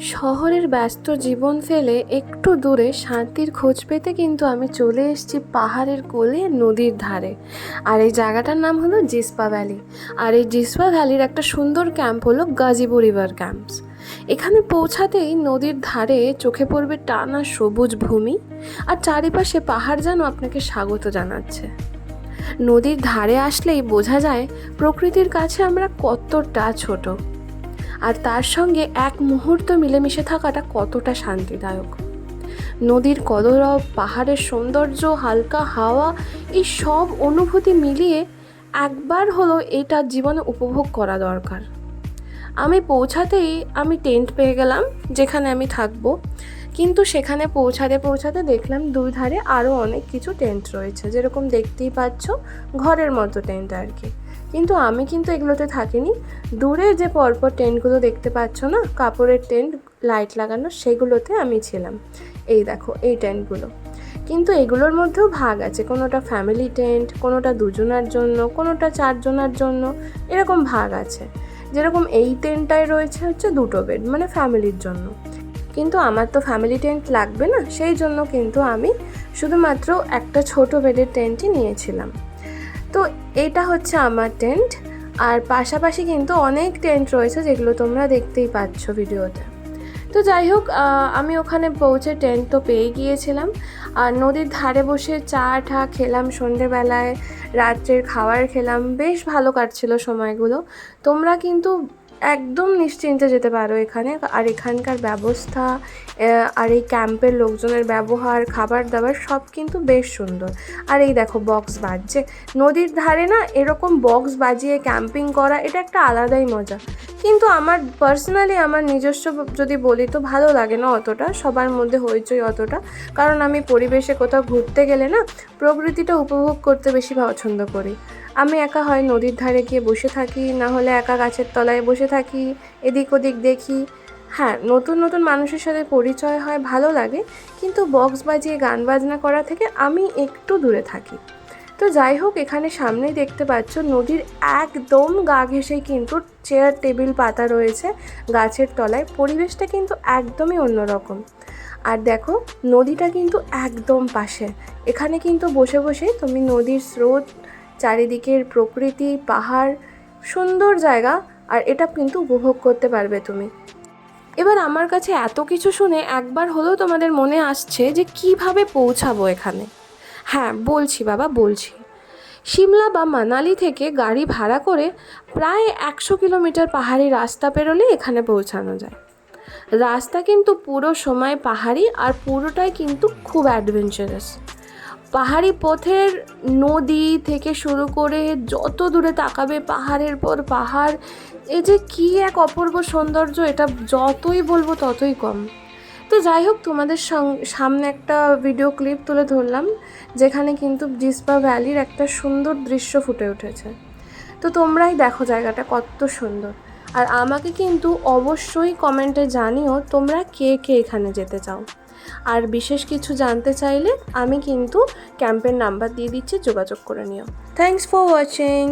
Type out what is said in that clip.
শহরের ব্যস্ত জীবন ফেলে একটু দূরে শান্তির খোঁজ পেতে কিন্তু আমি চলে এসেছি পাহাড়ের কোলে নদীর ধারে। আর এই জায়গাটার নাম হলো জিসপা ভ্যালি। আর এই জিসপা ভ্যালির একটা সুন্দর ক্যাম্প হলো গাজীপুর রিভার ক্যাম্পস। এখানে পৌঁছাতেই নদীর ধারে চোখে পড়বে টানা সবুজ ভূমি আর চারিপাশে পাহাড় যেন আপনাকে স্বাগত জানাচ্ছে। নদীর ধারে আসলেই বোঝা যায় প্রকৃতির কাছে আমরা কতটা ছোট। আর তার সঙ্গে এক মুহূর্ত মিলেমিশে থাকাটা কতটা শান্তিদায়ক। নদীর কদরব, পাহাড়ের সৌন্দর্য, হালকা হাওয়া, এই সব অনুভূতি মিলিয়ে একবার হলো এটা জীবনে উপভোগ করা দরকার। আমি পৌঁছাতেই আমি টেন্ট পেয়ে গেলাম, যেখানে আমি থাকব। কিন্তু সেখানে পৌঁছাতে পৌঁছাতে দেখলাম দুই ধারে আরও অনেক কিছু টেন্ট রয়েছে। যেরকম দেখতেই পাচ্ছ, ঘরের মতো টেন্ট আর কি। কিন্তু আমি কিন্তু এগুলোতে থাকিনি। দূরে যে পরপর টেন্টগুলো দেখতে পাচ্ছ না, কাপড়ের টেন্ট, লাইট লাগানো, সেগুলোতে আমি ছিলাম। এই দেখো, এই টেন্টগুলো। কিন্তু এগুলোর মধ্যেও ভাগ আছে। কোনোটা ফ্যামিলি টেন্ট, কোনোটা দুজনার জন্য, কোনোটা চারজনার জন্য, এরকম ভাগ আছে। যেরকম এই টেন্টটায় রয়েছে হচ্ছে দুটো বেড মানে ফ্যামিলির জন্য। কিন্তু আমার তো ফ্যামিলি টেন্ট লাগবে না, সেই জন্য কিন্তু আমি শুধুমাত্র একটা ছোট বেডের টেন্টই নিয়েছিলাম। তো এটা হচ্ছে আমার টেন্ট আর পাশাপাশি কিন্তু অনেক টেন্ট রয়েছে যেগুলো তোমরা দেখতেই পাচ্ছ ভিডিওতে। তো যাই হোক আমি ওখানে পৌঁছে টেন্ট তো পেয়ে গিয়েছিলাম। আর নদীর ধারে বসে চা ঠা খেলাম সন্ধেবেলায়, রাত্রের খাবার খেলাম, বেশ ভালো কাটছিল সময়গুলো। তোমরা কিন্তু একদম নিশ্চিন্তে যেতে পারো এখানে। আর এখানকার ব্যবস্থা আর এই ক্যাম্পের লোকজনের ব্যবহার, খাবার দাবার সব কিন্তু বেশ সুন্দর। আর এই দেখো বক্স বাজছে। নদীর ধারে না এরকম বক্স বাজিয়ে ক্যাম্পিং করা, এটা একটা আলাদাই মজা। কিন্তু আমার পার্সোনালি আমার নিজস্ব যদি বলি তো ভালো লাগে না অতটা, সবার মধ্যে হইচই অতটা। কারণ আমি পরিবেশে কোথাও ঘুরতে গেলে না প্রকৃতিটা উপভোগ করতে বেশি পছন্দ করি। আমি একা হয় নদীর ধারে গিয়ে বসে থাকি, না হলে একা গাছের তলায় বসে থাকি, এদিক ওদিক দেখি। হ্যাঁ নতুন নতুন মানুষের সাথে পরিচয় হয়, ভালো লাগে, কিন্তু বক্স বাজিয়ে গান বাজনা করা থেকে আমি একটু দূরে থাকি। তো যাই হোক, এখানে সামনেই দেখতে পাচ্ছ নদীর একদম গা ঘেঁষেই কিন্তু চেয়ার টেবিল পাতা রয়েছে। গাছের তলায় পরিবেশটা কিন্তু একদমই অন্যরকম। আর দেখো, নদীটা কিন্তু একদম পাশে। এখানে কিন্তু বসে বসে তুমি নদীর স্রোত চারিদিকের প্রকৃতি, পাহাড়, সুন্দর জায়গা, আর এটা কিন্তু উপভোগ করতে পারবে তুমি। এবার আমার কাছে এত কিছু শুনে একবার হলেও তোমাদের মনে আসছে যে কীভাবে পৌঁছাবো এখানে। হ্যাঁ বলছি বাবা, বলছি। সিমলা বা মানালি থেকে গাড়ি ভাড়া করে প্রায় একশো কিলোমিটার পাহাড়ি রাস্তা পেরোলে এখানে পৌঁছানো যায়। রাস্তা কিন্তু পুরো সময় পাহাড়ি আর পুরোটাই কিন্তু খুব অ্যাডভেঞ্চারাস পাহাড়ি পথের নদী থেকে শুরু করে যত দূরে তাকাবে পাহাড়ের পর পাহাড়, এই যে কী এক অপূর্ব সৌন্দর্য, এটা যতই বলব ততই কম। তো যাই হোক, তোমাদের সামনে একটা ভিডিও ক্লিপ তুলে ধরলাম, যেখানে কিন্তু জিসপা ভ্যালির একটা সুন্দর দৃশ্য ফুটে উঠেছে। তো তোমরাই দেখো জায়গাটা কত সুন্দর। আর আমাকে কিন্তু অবশ্যই কমেন্টে জানিও তোমরা কে কে এখানে যেতে চাও। আর বিশেষ কিছু জানতে চাইলে আমি কিন্তু ক্যাম্পের নাম্বার দিয়ে দিচ্ছি, যোগাযোগ করে নিও। Thanks for watching